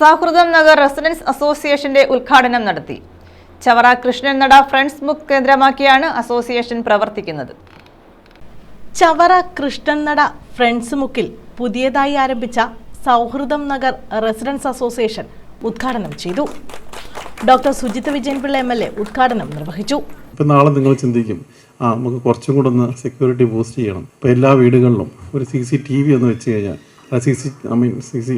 സൗഹൃദം നഗർ റെസിഡൻസ് അസോസിയേഷന്റെ ഉദ്ഘാടനം നടത്തി. ചവറ കൃഷ്ണൻ നട ഫ്രണ്ട്സ് ബുക്ക് കേന്ദ്രമാക്കിയാണ് അസോസിയേഷൻ പ്രവർത്തിക്കുന്നത്. ചവറ കൃഷ്ണൻ നട ഫ്രണ്ട്സ് മുക്കിൽ പുതിയതായി ആരംഭിച്ച സൗഹൃദം നഗർ റെസിഡൻസ് അസോസിയേഷൻ ഉദ്ഘാടനം ചെയ്തു. Doctor Sujith Vijayanpillai M L A ഉദ്ഘാടനം നിർവഹിച്ചു. ഇപ്പം നാളെ നിങ്ങൾ ചിന്തിക്കും ആ നമുക്ക് കുറച്ചും കൂടെ ഒന്ന് സെക്യൂരിറ്റി ബൂസ്റ്റ് ചെയ്യണം. ഇപ്പോൾ എല്ലാ വീടുകളിലും ഒരു സി സി ടി വി ഒന്ന് വെച്ച് കഴിഞ്ഞാൽ C C I mean C C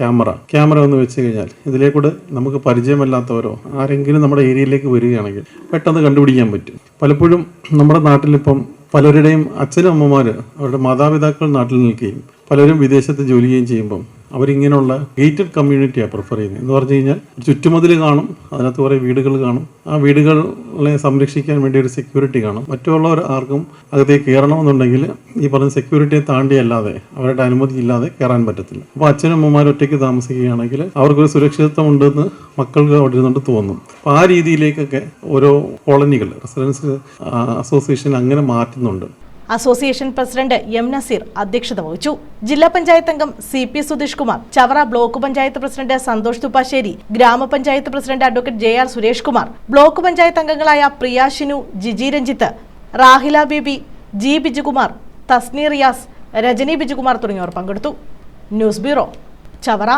camera. Camera ഒന്ന് വെച്ച് കഴിഞ്ഞാൽ ഇതിലേക്കൂടെ നമുക്ക് പരിചയമല്ലാത്തവരോ ആരെങ്കിലും നമ്മുടെ ഏരിയയിലേക്ക് വരികയാണെങ്കിൽ പെട്ടെന്ന് കണ്ടുപിടിക്കാൻ പറ്റും. പലപ്പോഴും നമ്മുടെ നാട്ടിലിപ്പം പലരുടെയും അച്ഛനും അമ്മമാർ അവരുടെ മാതാപിതാക്കൾ നാട്ടിൽ നിൽക്കുകയും പലരും വിദേശത്ത് ജോലി ചെയ്യുകയും ചെയ്യുമ്പം അവരിങ്ങനെയുള്ള ഗേറ്റഡ് കമ്മ്യൂണിറ്റിയാണ് പ്രിഫർ ചെയ്യുന്നത്. എന്ന് പറഞ്ഞു കഴിഞ്ഞാൽ ഒരു ചുറ്റുമതിൽ കാണും അതിനകത്ത് കുറേ വീടുകൾ കാണും. ആ വീടുകളെ സംരക്ഷിക്കാൻ വേണ്ടി ഒരു സെക്യൂരിറ്റി കാണും. മറ്റുള്ളവർ ആർക്കും അകത്തേക്ക് കയറണമെന്നുണ്ടെങ്കിൽ ഈ പറഞ്ഞ സെക്യൂരിറ്റിയെ താണ്ടിയല്ലാതെ അവരുടെ അനുമതി ഇല്ലാതെ കയറാൻ പറ്റത്തില്ല. അപ്പോൾ അച്ഛനും അമ്മമാരും ഒറ്റയ്ക്ക് താമസിക്കുകയാണെങ്കിൽ അവർക്കൊരു സുരക്ഷിതത്വം ഉണ്ടെന്ന് മക്കൾക്ക് അവിടെ ഇരുന്നുകൊണ്ട് തോന്നും. അപ്പോൾ ആ രീതിയിലേക്കൊക്കെ ഓരോ കോളനികൾ റെസിഡൻസ് അസോസിയേഷൻ അങ്ങനെ മാറ്റുന്നുണ്ട്. അസോസിയേഷൻ പ്രസിഡന്റ് എം നസീർ അധ്യക്ഷത വഹിച്ചു. ജില്ലാ പഞ്ചായത്ത് അംഗം C P Sudheesh Kumar Chavara block panchayat president Santhosh Thuppassery ഗ്രാമപഞ്ചായത്ത് president advocate J R Suresh Kumar block panchayat അംഗങ്ങളായ പ്രിയ ഷിനു ജിജി രഞ്ജിത്ത് റാഹില ബേബി ജി ബിജുകുമാർ തസ്നി റിയാസ് രജനി ബിജുകുമാർ തുടങ്ങിയവർ പങ്കെടുത്തു. News bureau Chavara.